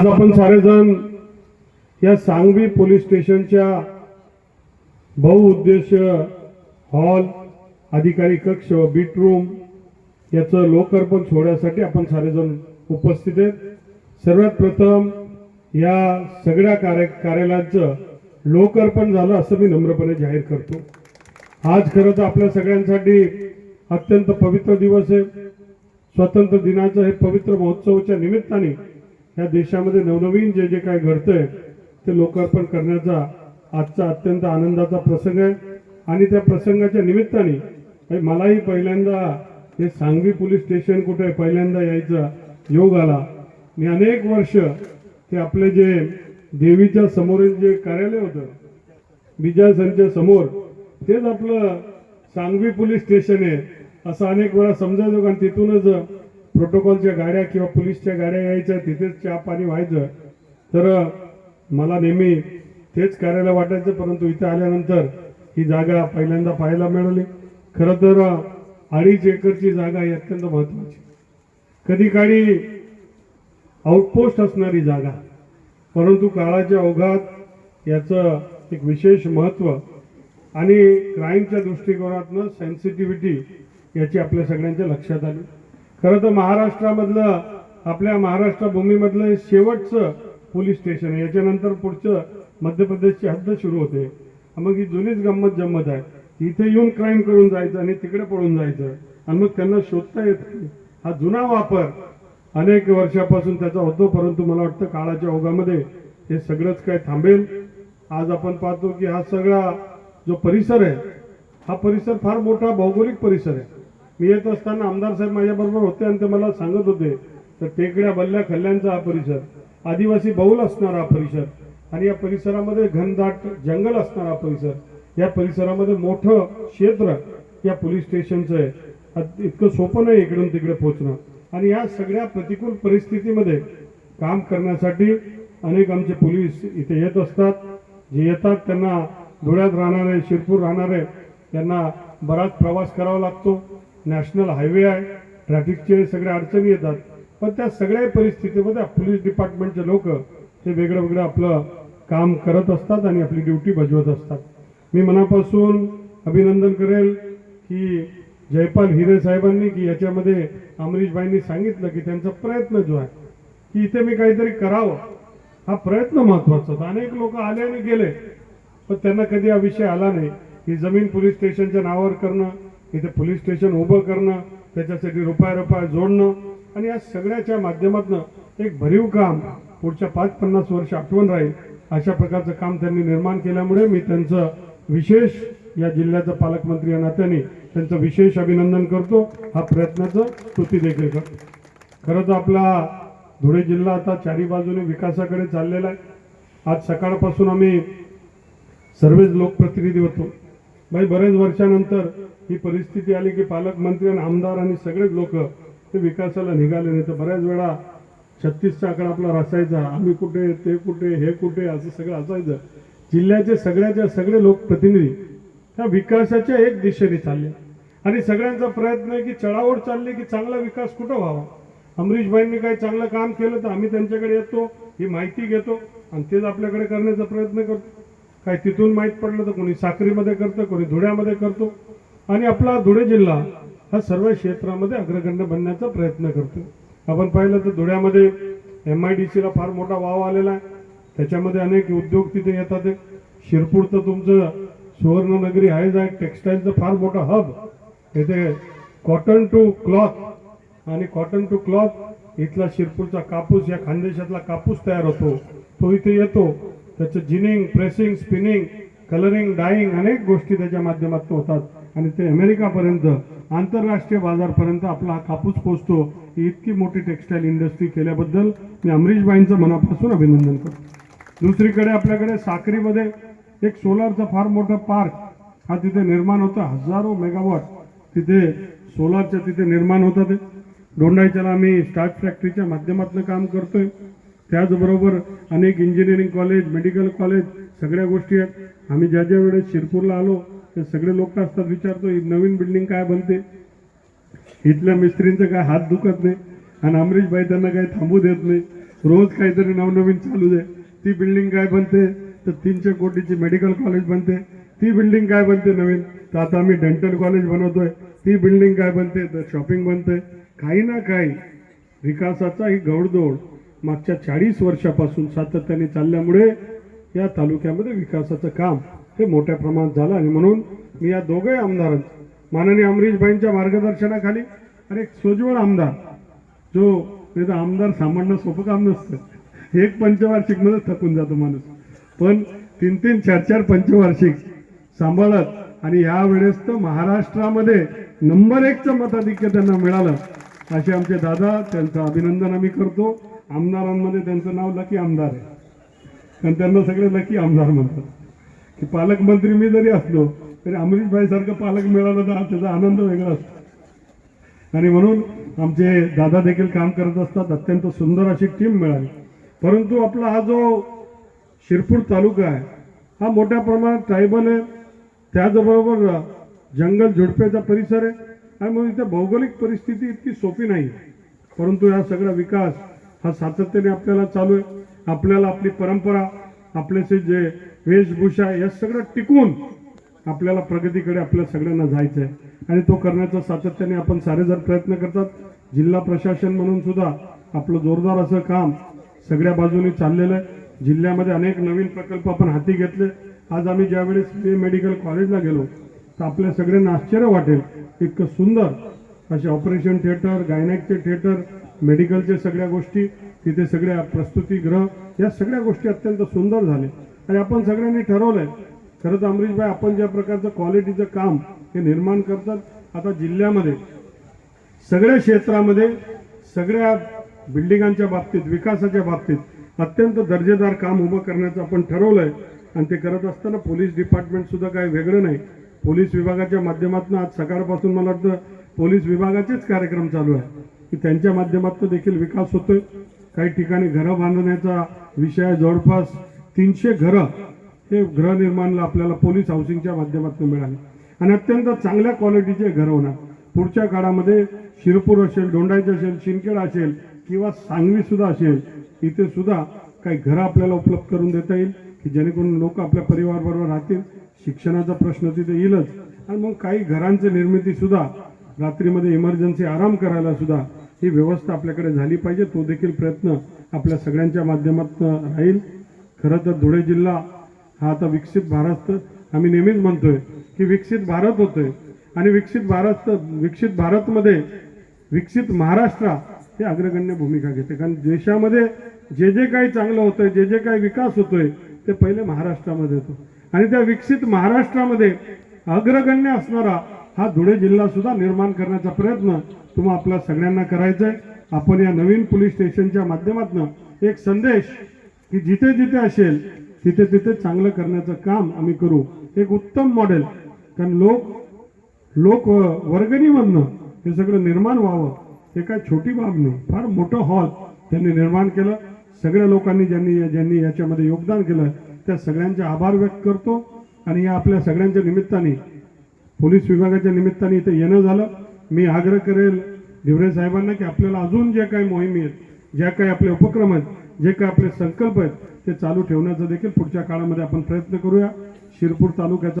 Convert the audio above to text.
आज आपण सारेजण या सांगवी पोलीस स्टेशनच्या बहुउद्देश हॉल अधिकारी कक्ष बीट रूम याचं लोकार्पण सोहळ्यासाठी आपण सारेजण उपस्थित आहेत. सर्वात प्रथम या सगळ्या कार्य कार्यालयाचं लोकार्पण झालं असं मी नम्रपणे जाहीर करतो. आज खरं तर आपल्या सगळ्यांसाठी अत्यंत पवित्र दिवस आहे. स्वातंत्र्य दिनाचं हे पवित्र महोत्सवाच्या निमित्ताने ह्या देशामध्ये नवनवीन जे जे काय घडतंय ते लोकार्पण करण्याचा आजचा अत्यंत आनंदाचा प्रसंग आहे. आणि त्या प्रसंगाच्या निमित्ताने मलाही पहिल्यांदा हे सांगवी पोलीस स्टेशन कुठे आहे, पहिल्यांदा यायचा योग आला. मी अनेक वर्ष ते आपले जे देवीच्या समोरील जे कार्यालय होतं विजयासनच्या समोर तेच आपलं सांगवी पोलीस स्टेशन आहे. असं अनेक वेळा समजायचो कारण तिथूनच प्रोटोकॉलच्या गाड्या किंवा पोलीसच्या गाड्या यायच्या तिथेच चहा पाणी व्हायचं. तर मला नेहमी तेच कार्यालय वाटायचं परंतु इथे आल्यानंतर ही जागा पहिल्यांदा पाहायला मिळाली. खरं तर अडीच एकरची जागा ही अत्यंत महत्वाची कधी काळी आउटपोस्ट असणारी जागा परंतु काळाच्या ओघात याचं एक विशेष महत्त्व आणि क्राईमच्या दृष्टिकोनातनं सेन्सिटिव्हिटी याची आपल्या सगळ्यांच्या लक्षात आली. खरं तर महाराष्ट्रामधलं आपल्या महाराष्ट्र भूमीमधलं हे शेवटचं पोलीस स्टेशन आहे. याच्यानंतर पुढचं मध्य प्रदेशची हद्द सुरू होते. मग ही जुनीच गंमत जम्मत आहे. इथे येऊन क्राईम करून जायचं आणि तिकडे पळून जायचं. आणि मग त्यांना शोधता येत नाही. हा जुना वापर अनेक वर्षापासून त्याचा होतो परंतु मला वाटतं काळाच्या ओघामध्ये हे सगळंच काय थांबेल. आज आपण पाहतो की हा सगळा जो परिसर आहे हा परिसर फार मोठा भौगोलिक परिसर आहे. मी येत असताना आमदार साहेब माझ्याबरोबर होते आणि ते मला सांगत होते तर टेकड्या बल्ल्या खल्ल्यांचा हा परिसर आदिवासी बहुल असणारा हा परिसर आणि या परिसरामध्ये घनदाट जंगल असणारा हा परिसर. या परिसरामध्ये मोठं क्षेत्र या पोलीस स्टेशनचं आहे. इतकं सोपं नाही इकडून तिकडे पोहोचणं. आणि या सगळ्या प्रतिकूल परिस्थितीमध्ये काम करण्यासाठी अनेक आमचे पोलीस इथे येत असतात. जे येतात त्यांना धुळ्यात राहणारे शिरपूर राहणारे त्यांना बराच प्रवास करावा लागतो. नॅशनल हायवे आहे. ट्रॅफिकचे सगळ्या अडचणी येतात. पण त्या सगळ्या परिस्थितीमध्ये पोलीस डिपार्टमेंटचे लोक हे वेगळं वेगळं आपलं काम करत असतात आणि आपली ड्युटी बजवत असतात. मी मनापासून अभिनंदन करेल की जयपाल हिरे साहेबांनी की याच्यामध्ये अमरीशबाईंनी सांगितलं की त्यांचा प्रयत्न जो आहे की इथे मी काहीतरी करावं. हा प्रयत्न महत्त्वाचा होता. अनेक लोक आले आणि गेले पण त्यांना कधी हा विषय आला नाही. की जमीन पोलीस स्टेशनच्या नावावर करणं इथे पोलीस स्टेशन उभं करणं त्याच्यासाठी रुपया रुपया जोडणं आणि या सगळ्याच्या माध्यमातून एक भरीव काम पुढच्या पाच पन्नास वर्ष आठवण राहील अशा प्रकारचं काम त्यांनी निर्माण केल्यामुळे मी त्यांचं विशेष या जिल्ह्याचं पालकमंत्री या नात्याने त्यांचं विशेष अभिनंदन करतो. हा प्रयत्नाचं स्तुती देखील करतो. खरं तर आपला धुळे जिल्हा आता चारी बाजूने विकासाकडे चाललेला आहे. आज सकाळपासून आम्ही सर्वच लोकप्रतिनिधी होतो. भाई बरेच वर्षानंतर ही परिस्थिती आली की पालकमंत्री आणि आमदार आणि सगळेच लोक ते विकासाला निघाले नाही. तर बऱ्याच वेळा छत्तीसचा आकडा आपला असायचा आम्ही कुठे ते कुठे हे कुठे असं सगळं असायचं. जिल्ह्याचे सगळ्याच्या सगळे लोकप्रतिनिधी त्या विकासाच्या एक दिशेने चालले. आणि सगळ्यांचा प्रयत्न आहे की चढाओढ चालली की चांगला विकास कुठं व्हावा? अमरीशभाईंनी काही चांगलं काम केलं तर आम्ही त्यांच्याकडे येतो ही माहिती घेतो आणि तेच आपल्याकडे करण्याचा प्रयत्न करतो. काही तिथून माहीत पडलं तर कोणी साखरीमध्ये करतं कोणी धुळ्यामध्ये करतो. आणि आपला धुळे जिल्हा हा सर्व क्षेत्रामध्ये अग्रगण्य बनण्याचा प्रयत्न करतो. आपण पाहिलं तर धुळ्यामध्ये एम आय डी सीला फार मोठा वाव आलेला आहे. त्याच्यामध्ये अनेक उद्योग तिथे येतात शिरपूर तर तुमचं सुवर्णनगरी आहेच आहे. टेक्स्टाईलचं फार मोठं हब. इथे कॉटन टू क्लॉथ आणि कॉटन टू क्लॉथ इथला शिरपूरचा कापूस या खानदेशातला कापूस तयार होतो. तो इथे येतो. त्याचं ginning pressing spinning colouring dyeing अनेक गोष्टी त्याच्या माध्यमातून होतात. आणि ते अमेरिकापर्यंत आंतरराष्ट्रीय बाजारपर्यंत आपला हा कापूस पोचतो ही इतकी मोठी टेक्स्टाईल इंडस्ट्री केल्याबद्दल मी अमरीशबाईंचं मनापासून अभिनंदन करतो. दुसरीकडे आपल्याकडे साक्रीमध्ये एक सोलारचा फार मोठा पार्क हा तिथे निर्माण होता. हजारो मेगावॉट तिथे सोलारच्या तिथे निर्माण होतात ते. डोंडाईच्याला आम्ही स्टार्ट फॅक्टरीच्या माध्यमातून काम करतोय. त्याचबरोबर अनेक इंजिनिअरिंग कॉलेज मेडिकल कॉलेज सगळ्या गोष्टी आहेत. आम्ही ज्या ज्या वेळेस शिरपूरला आलो ते सगळे लोक असतात विचारतो ही नवीन बिल्डिंग काय बनते? इथल्या मिस्त्रींचं काय हात दुखत नाही आणि अमरीशबाई त्यांना काही थांबू देत नाही. रोज काहीतरी नवनवीन चालू दे. ती बिल्डिंग काय बनते? तर तीनशे कोटीची मेडिकल कॉलेज बनते. ती बिल्डिंग काय बनते नवीन? तर आता आम्ही डेंटल कॉलेज बनवतोय. ती बिल्डिंग काय बनते? तर शॉपिंग बनते. काही ना काही. विकासाचा ही गौडदौड. मागच्या चाळीस वर्षापासून सातत्याने चालल्यामुळे या तालुक्यामध्ये विकासाचं काम हे मोठ्या प्रमाणात झालं आणि म्हणून मी या दोघंही आमदारांचं माननीय अमरीशबाईंच्या मार्गदर्शनाखाली आणि एक सोज्वळ आमदार जो त्याचा आमदार सामान्य सोपं काम नसतं. एक पंचवार्षिकमध्ये थकून जातो माणूस. पण तीन तीन चार चार पंचवार्षिक सांभाळत आणि या वेळेस तर महाराष्ट्रामध्ये नंबर एकचं मताधिक्य त्यांना मिळालं असे आमचे दादा त्यांचं अभिनंदन आम्ही करतो. आमदारांमध्ये त्यांचं नाव लकी आमदार आहे. कारण त्यांना सगळे लकी आमदार म्हणतात. की पालकमंत्री मी जरी असलो तरी अमरीशभाई सारखं पालक मिळालं तर त्याचा आनंद वेगळा असतो. आणि म्हणून आमचे दादा देखील काम करत असतात. अत्यंत सुंदर अशी टीम मिळाली. परंतु आपला हा जो शिरपूर तालुका आहे हा मोठ्या प्रमाणात ट्रायबल आहे. त्याचबरोबर जंगल झुडपेचा परिसर आहे. आणि म्हणून इथे भौगोलिक परिस्थिती इतकी सोपी नाही. परंतु हा सगळा विकास हा सातत्याने आपल्याला चालू आहे. आपल्याला आपली परंपरा आपल्याचे जे वेशभूषा आहे, या सगळं टिकून आपल्याला प्रगतीकडे आपल्या सगळ्यांना जायचं आहे. आणि तो करण्याचा सातत्याने आपण सारेजण प्रयत्न करतात जिल्हा प्रशासन म्हणून सुद्धा आपलं जोरदार असं काम सगळ्या बाजूनी चाललेलं आहे. जिल्ह्यामध्ये अनेक नवीन प्रकल्प आपण हाती घेतले. आज आम्ही ज्यावेळेस मेडिकल कॉलेजला गेलो तर आपल्या सगळ्यांना आश्चर्य वाटेल. इतकं सुंदर असे ऑपरेशन थिएटर गायनेकचे थिएटर मेडिकलच्या सगळ्या गोष्टी तिथे सगळ्या प्रस्तुतीगृह या सगळ्या गोष्टी अत्यंत सुंदर झाले. आणि आपण सगळ्यांनी ठरवलं खरं तर अमरीशभाई आपण ज्या प्रकारचं क्वालिटीचं काम हे निर्माण करतात आता जिल्ह्यामध्ये सगळ्या क्षेत्रामध्ये सगळ्या बिल्डिंगांच्या बाबतीत विकासाच्या बाबतीत अत्यंत दर्जेदार काम उभं करण्याचं आपण ठरवलं आहे आणि ते करत असताना पोलीस डिपार्टमेंटसुद्धा काही वेगळं नाही. पोलीस विभागाच्या माध्यमातून आज सकाळपासून मला वाटतं पोलीस विभागाचेच कार्यक्रम चालू आहे. की त्यांच्या माध्यमातून देखील विकास होतोय. काही ठिकाणी घरं बांधण्याचा विषय आहे. जवळपास तीनशे घरं हे गृहनिर्माणला आपल्याला पोलीस हाऊसिंगच्या माध्यमातून मिळाले. आणि अत्यंत चांगल्या क्वालिटीचे घरं होणार. पुढच्या काळामध्ये शिरपूर असेल डोंडायचं असेल शिंदखेड असेल किंवा सांगवीसुद्धा असेल इथे सुद्धा काही घरं आपल्याला उपलब्ध करून देता येईल की जेणेकरून लोक आपल्या परिवाराबरोबर राहतील शिक्षणाचा प्रश्न तिथे येईलच. आणि मग काही घरांची निर्मितीसुद्धा रात्रीमध्ये इमर्जन्सी आराम करायला सुद्धा ही व्यवस्था आपल्याकडे झाली पाहिजे. तो देखील प्रयत्न आपल्या सगळ्यांच्या माध्यमातून राहील. खरं तर धुळे जिल्हा हा आता विकसित भारत आम्ही नेहमीच म्हणतोय की विकसित भारत होतोय. आणि विकसित भारत विकसित भारतमध्ये विकसित महाराष्ट्र हे अग्रगण्य भूमिका घेते. कारण देशामध्ये जे जे काही चांगलं होतंय जे जे काही विकास होतोय ते पहिले महाराष्ट्रामध्ये होतो. आणि त्या विकसित महाराष्ट्रामध्ये अग्रगण्य असणारा हा धुळे जिल्हा सुद्धा निर्माण करण्याचा प्रयत्न तुम्हा आपल्या सगळ्यांना करायचा आहे आपण या नवीन पोलीस स्टेशनच्या माध्यमातून एक संदेश की जिथे जिथे असेल तिथे तिथे चांगलं करण्याचं काम आम्ही करू. एक उत्तम मॉडेल कारण लोक लोक वर्गणीमधनं हे सगळं निर्माण व्हावं हे काय छोटी बाब नाही. फार मोठं हॉल त्यांनी निर्माण केलं. सगळ्या लोकांनी ज्यांनी ज्यांनी याच्यामध्ये योगदान केलं त्या सगळ्यांचे आभार व्यक्त करतो. आणि या आपल्या सगळ्यांच्या निमित्ताने पोलीस विभागाच्या निमित्ताने इथे येणं झालं. मी आग्रह करेल ढिवरे साहेबांना की आपल्याला अजून ज्या काही मोहिमी आहेत ज्या काही आपले उपक्रम आहेत जे काही आपले संकल्प आहेत ते चालू ठेवण्याचा देखील पुढच्या काळामध्ये आपण प्रयत्न करूया. शिरपूर तालुक्याचा